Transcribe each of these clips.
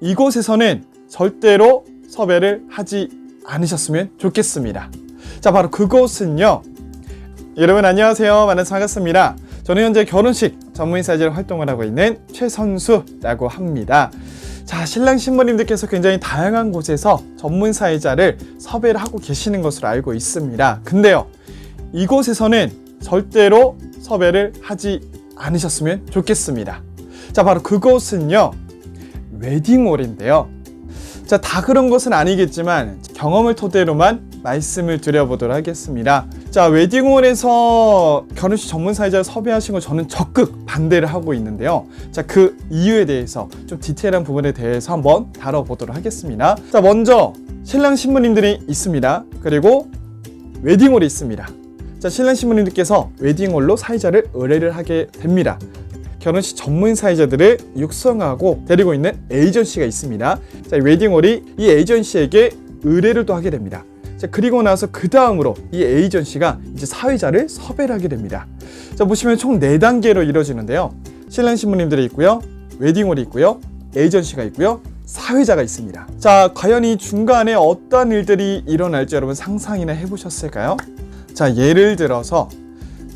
이곳에서는 절대로 섭외를 하지 않으셨으면 좋겠습니다. 자, 바로 그곳은요. 여러분 안녕하세요. 만나서 반갑습니다. 저는 현재 결혼식 전문 사이즈로 활동을 하고 있는 최선수라고 합니다. 자, 신랑 신부님들께서 굉장히 다양한 곳에서 전문 사회자를 섭외를 하고 계시는 것으로 알고 있습니다. 근데요, 이곳에서는 절대로 섭외를 하지 않으셨으면 좋겠습니다. 자, 바로 그곳은요, 웨딩홀인데요. 자, 다 그런 것은 아니겠지만 경험을 토대로만 말씀을 드려보도록 하겠습니다. 자, 웨딩홀에서 결혼식 전문 사회자를 섭외하신 거 저는 적극 반대를 하고 있는데요. 자, 그 이유에 대해서 좀 디테일한 부분에 대해서 한번 다뤄보도록 하겠습니다. 자, 먼저 신랑 신부님들이 있습니다. 그리고 웨딩홀이 있습니다. 자, 신랑 신부님들께서 웨딩홀로 사회자를 의뢰를 하게 됩니다. 결혼식 전문 사회자들을 육성하고 데리고 있는 에이전시가 있습니다. 자, 이 웨딩홀이 이 에이전시에게 의뢰를 또 하게 됩니다. 자, 그리고 나서 그 다음으로 이 에이전시가 이제 사회자를 섭외를 하게 됩니다. 자, 보시면 총 4단계로 이루어지는데요. 신랑 신부님들이 있고요. 웨딩홀이 있고요. 에이전시가 있고요. 사회자가 있습니다. 자, 과연 이 중간에 어떤 일들이 일어날지 여러분 상상이나 해보셨을까요? 자, 예를 들어서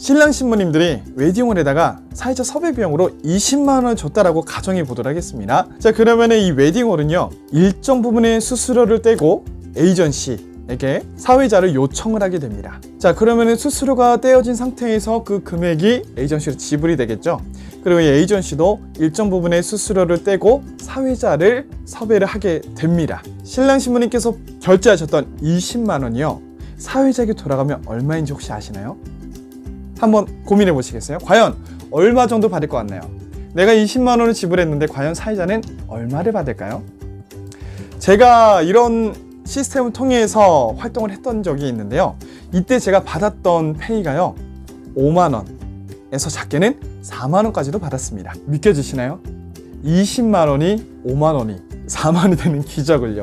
신랑 신부님들이 웨딩홀에다가 사회자 섭외 비용으로 20만 원 줬다라고 가정해 보도록 하겠습니다. 자, 그러면은 이 웨딩홀은요. 일정 부분의 수수료를 떼고 에이전시 에게 사회자를 요청을 하게 됩니다. 자, 그러면은 수수료가 떼어진 상태에서 그 금액이 에이전시로 지불이 되겠죠. 그리고 이 에이전시도 일정 부분의 수수료를 떼고 사회자를 섭외를 하게 됩니다. 신랑 신부님께서 결제하셨던 20만 원이요. 사회자에게 돌아가면 얼마인지 혹시 아시나요? 한번 고민해 보시겠어요? 과연 얼마 정도 받을 것 같나요? 내가 20만 원을 지불했는데 과연 사회자는 얼마를 받을까요? 제가 이런 시스템을 통해서 활동을 했던 적이 있는데요. 이때 제가 받았던 페이가요. 5만 원에서 작게는 4만 원까지도 받았습니다. 믿겨지시나요? 20만 원이 5만 원이 4만 원이 되는 기적을요.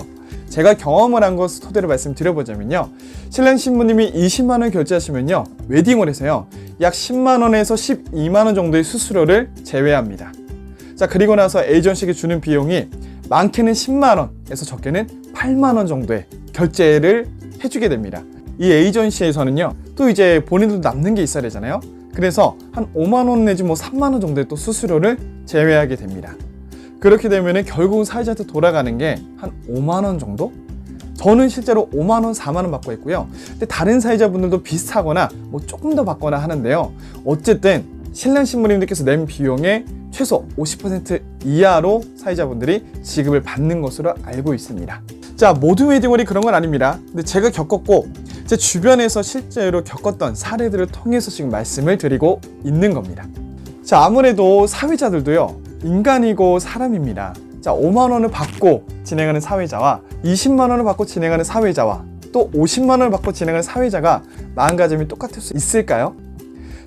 제가 경험을 한 것을 토대로 말씀드려보자면요. 신랑 신부님이 20만 원 결제하시면요. 웨딩홀에서요. 약 10만 원에서 12만 원 정도의 수수료를 제외합니다. 자, 그리고 나서 에이전시에게 주는 비용이 많게는 10만 원에서 적게는 8만 원 정도의 결제를 해주게 됩니다. 이 에이전시에서는요. 또 이제 본인들도 남는 게 있어야 되잖아요. 그래서 한 5만 원 내지 뭐 3만 원 정도의 또 수수료를 제외하게 됩니다. 그렇게 되면은 결국은 사회자한테 돌아가는 게 한 5만 원 정도? 저는 실제로 5만 원, 4만 원 받고 있고요. 근데 다른 사회자분들도 비슷하거나 뭐 조금 더 받거나 하는데요. 어쨌든 신랑 신부님들께서 낸 비용의 최소 50% 이하로 사회자분들이 지급을 받는 것으로 알고 있습니다. 자, 모든 웨딩홀이 그런 건 아닙니다. 근데 제가 겪었고 제 주변에서 실제로 겪었던 사례들을 통해서 지금 말씀을 드리고 있는 겁니다. 자, 아무래도 사회자들도요. 인간이고 사람입니다. 자, 5만 원을 받고 진행하는 사회자와 20만 원을 받고 진행하는 사회자와 또 50만 원을 받고 진행하는 사회자가 마음가짐이 똑같을 수 있을까요?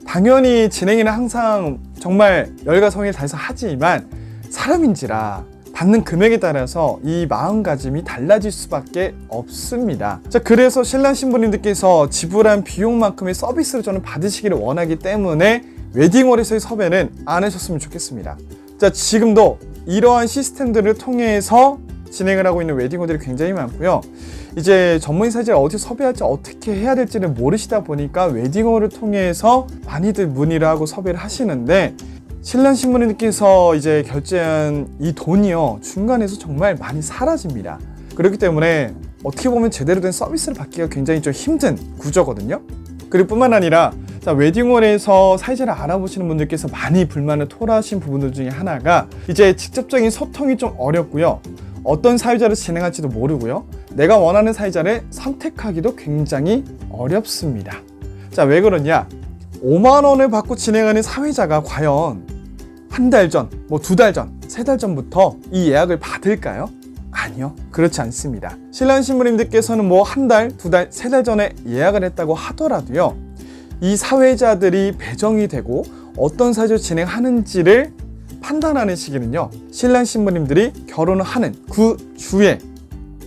당연히 진행에는 항상 정말 열과 성의를 다해서 하지만 사람인지라 받는 금액에 따라서 이 마음가짐이 달라질 수밖에 없습니다. 자, 그래서 신랑 신부님들께서 지불한 비용만큼의 서비스를 저는 받으시기를 원하기 때문에 웨딩홀에서의 섭외는 안 하셨으면 좋겠습니다. 자, 지금도 이러한 시스템들을 통해서 진행을 하고 있는 웨딩홀들이 굉장히 많고요. 이제 전문 사제를 어디 섭외할지 어떻게 해야 될지를 모르시다 보니까 웨딩홀을 통해서 많이들 문의를 하고 섭외를 하시는데 신랑 신부님께서 이제 결제한 이 돈이요 중간에서 정말 많이 사라집니다. 그렇기 때문에 어떻게 보면 제대로 된 서비스를 받기가 굉장히 좀 힘든 구조거든요. 그리고 뿐만 아니라 자, 웨딩홀에서 사회자를 알아보시는 분들께서 많이 불만을 토로하신 부분들 중에 하나가 이제 직접적인 소통이 좀 어렵고요. 어떤 사회자를 진행할지도 모르고요. 내가 원하는 사회자를 선택하기도 굉장히 어렵습니다. 자, 왜 그러냐? 5만 원을 받고 진행하는 사회자가 과연 한 달 전, 뭐 두 달 전, 세 달 전부터 이 예약을 받을까요? 아니요. 그렇지 않습니다. 신랑 신부님들께서는 뭐 한 달, 두 달, 세 달 전에 예약을 했다고 하더라도요. 이 사회자들이 배정이 되고 어떤 사회를 진행하는지를 판단하는 시기는요. 신랑 신부님들이 결혼을 하는 그 주에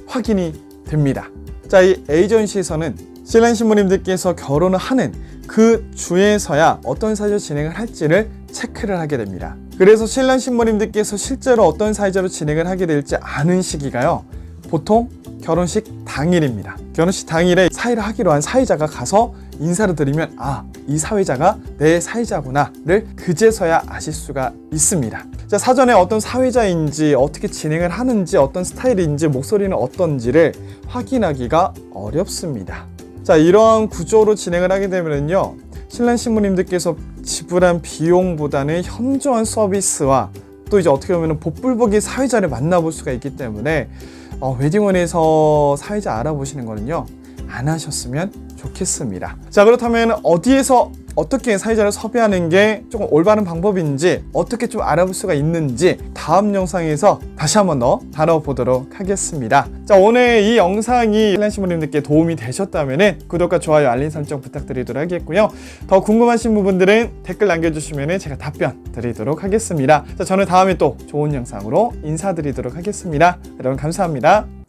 확인이 됩니다. 자, 이 에이전시에서는 신랑 신부님들께서 결혼을 하는 그 주에서야 어떤 사주 진행을 할지를 체크를 하게 됩니다. 그래서 신랑 신부님들께서 실제로 어떤 사회자로 진행을 하게 될지 아는 시기가요. 보통 결혼식 당일입니다. 결혼식 당일에 사회를 하기로 한 사회자가 가서 인사를 드리면 아, 이 사회자가 내 사회자구나를 그제서야 아실 수가 있습니다. 자, 사전에 어떤 사회자인지 어떻게 진행을 하는지 어떤 스타일인지 목소리는 어떤지를 확인하기가 어렵습니다. 자, 이러한 구조로 진행을 하게 되면요. 신랑 신부님들께서 지불한 비용보다는 현저한 서비스와 또 이제 어떻게 보면 복불복의 사회자를 만나볼 수가 있기 때문에 어, 웨딩원에서 사회자 알아보시는 거는요 안 하셨으면 좋겠습니다. 자 그렇다면 어디에서 어떻게 사회자를 섭외하는 게 조금 올바른 방법인지 어떻게 좀 알아볼 수가 있는지 다음 영상에서 다시 한번 더 다뤄보도록 하겠습니다. 자 오늘 이 영상이 신랑 신부님들께 도움이 되셨다면 구독과 좋아요 알림 설정 부탁드리도록 하겠고요. 더 궁금하신 부분들은 댓글 남겨주시면 제가 답변 드리도록 하겠습니다. 자 저는 다음에 또 좋은 영상으로 인사드리도록 하겠습니다. 여러분 감사합니다.